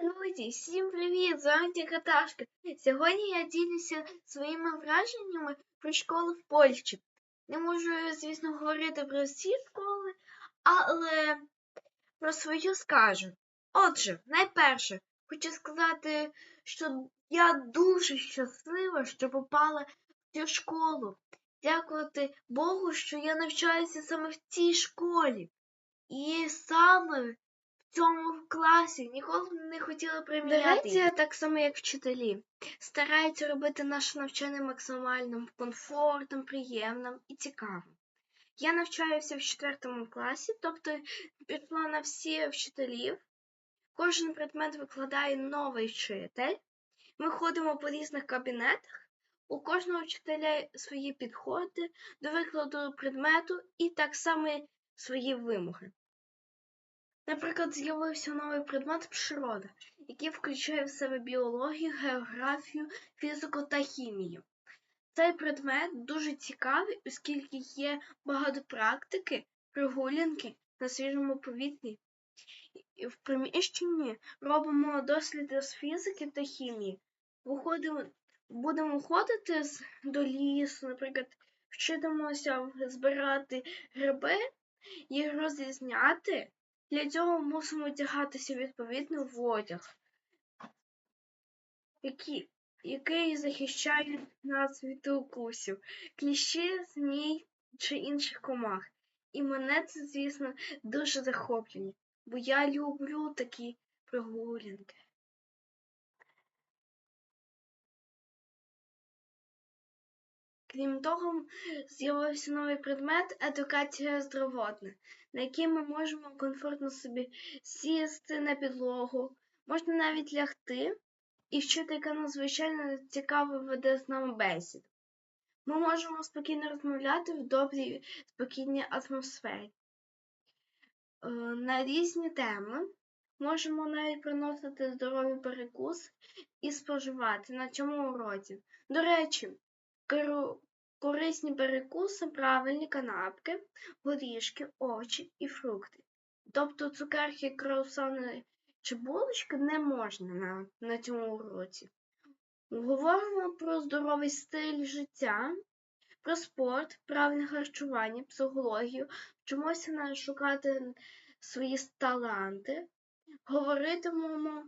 Друзі, всім привіт! З вами Тіка Ташка. Сьогодні я ділюся своїми враженнями про школу в Польщі. Не можу, звісно, говорити про всі школи, але про свою скажу. Отже, найперше, хочу сказати, що я дуже щаслива, що попала в цю школу. Дякувати Богу, що я навчаюся саме в цій школі. І саме цьому класі ніколи не хотіла приміряти. Дирекція, так само як вчителі, стараються робити наше навчання максимально комфортним, приємним і цікавим. Я навчаюся в четвертому класі, тобто пішла на всі вчителів. Кожен предмет викладає новий вчитель. Ми ходимо по різних кабінетах. У кожного вчителя свої підходи до викладу предмету і так само свої вимоги. Наприклад, з'явився новий предмет природа, який включає в себе біологію, географію, фізику та хімію. Цей предмет дуже цікавий, оскільки є багато практики, прогулянки на свіжому повітрі. І В приміщенні робимо досліди з фізики та хімії. Виходимо, будемо ходити до лісу, наприклад, вчитимося збирати гриби, їх розрізняти. Для цього мусимо одягатися відповідно в одяг, який, який захищає нас від укусів, кліщі, змій чи інших комах. І мене це, звісно, дуже захоплює, бо я люблю такі прогулянки. Крім того, з'явився новий предмет едукація здоровотна, на який ми можемо комфортно собі сісти на підлогу, можна навіть лягти, і вчителька надзвичайно цікаво веде з нами бесіду. Ми можемо спокійно розмовляти в добрій, спокійній атмосфері. Е, На різні теми можемо навіть приносити здорові перекуси і споживати на цьому уроці. До речі, керу- корисні перекуси, правильні канапки, горішки, овочі і фрукти. Тобто цукерки, круасани чи булочки не можна на, на цьому уроці. Говоримо про здоровий стиль життя, про спорт, правильне харчування, психологію, вчимося шукати свої таланти, говоритимемо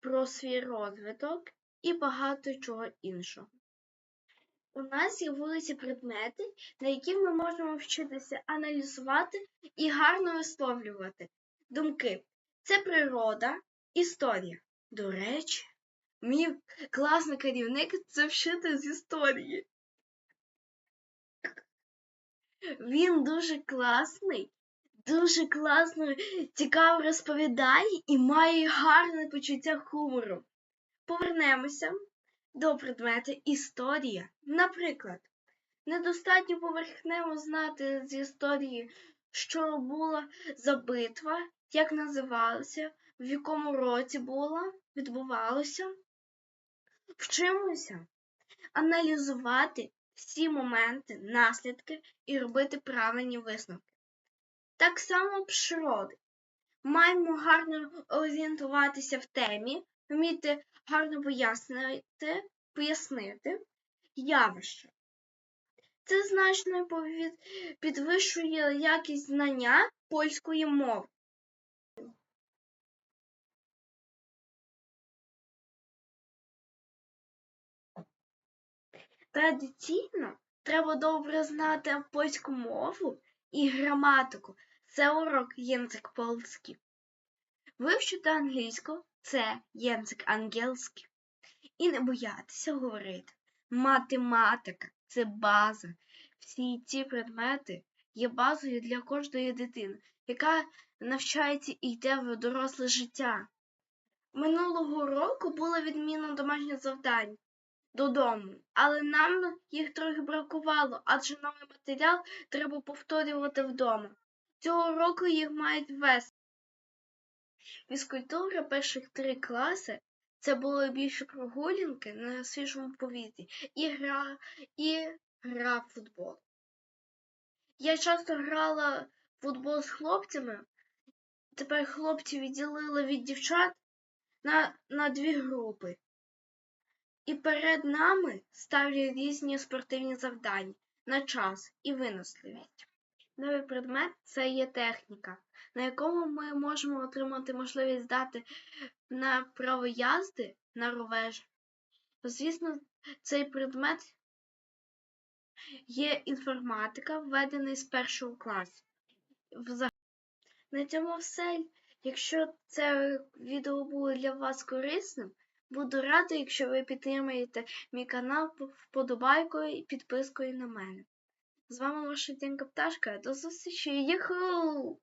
про свій розвиток і багато чого іншого. У нас з'явилися предмети, на яких ми можемо вчитися аналізувати і гарно висловлювати думки. Це природа, історія. До речі, мій класний керівник це вчитель з історії. Він дуже класний, дуже класно, цікаво розповідає і має гарне почуття хумору. Повернемося до предмету історія. Наприклад, недостатньо поверхнево знати з історії, що була за битва, як називалася, в якому році була, відбувалося. Вчимося аналізувати всі моменти, наслідки і робити правильні висновки. Так само природи. Маємо гарно орієнтуватися в темі, вміти гарно пояснити, пояснити явище. Це значно підвищує якість знання польської мови. Традиційно треба добре знати польську мову і граматику. Це урок єнцик польський. Вивчити англійську це єнцик ангельський. І не боятися говорити. Математика це база. Всі ці предмети є базою для кожної дитини, яка навчається і йде в доросле життя. Минулого року було відмінно домашнє завдання додому, але нам їх трохи бракувало, адже новий матеріал треба повторювати вдома. Цього року їх мають ввести. Фізкультура перших три класи це було більше прогулянки на свіжому повітрі і гра, і гра в футбол. Я часто грала в футбол з хлопцями, тепер хлопці відділили від дівчат, на, на дві групи. І перед нами ставлять різні спортивні завдання на час і виносливість. Новий предмет це є техніка, на якому ми можемо отримати можливість здати на право їзди на ровер. Звісно, цей предмет є інформатика, введений з першого класу. На цьому все. Якщо це відео було для вас корисним, буду рада, якщо ви підтримаєте мій канал вподобайкою і підпискою на мене. З вами ваша Дянка Пташка. До зустрічі! Юху!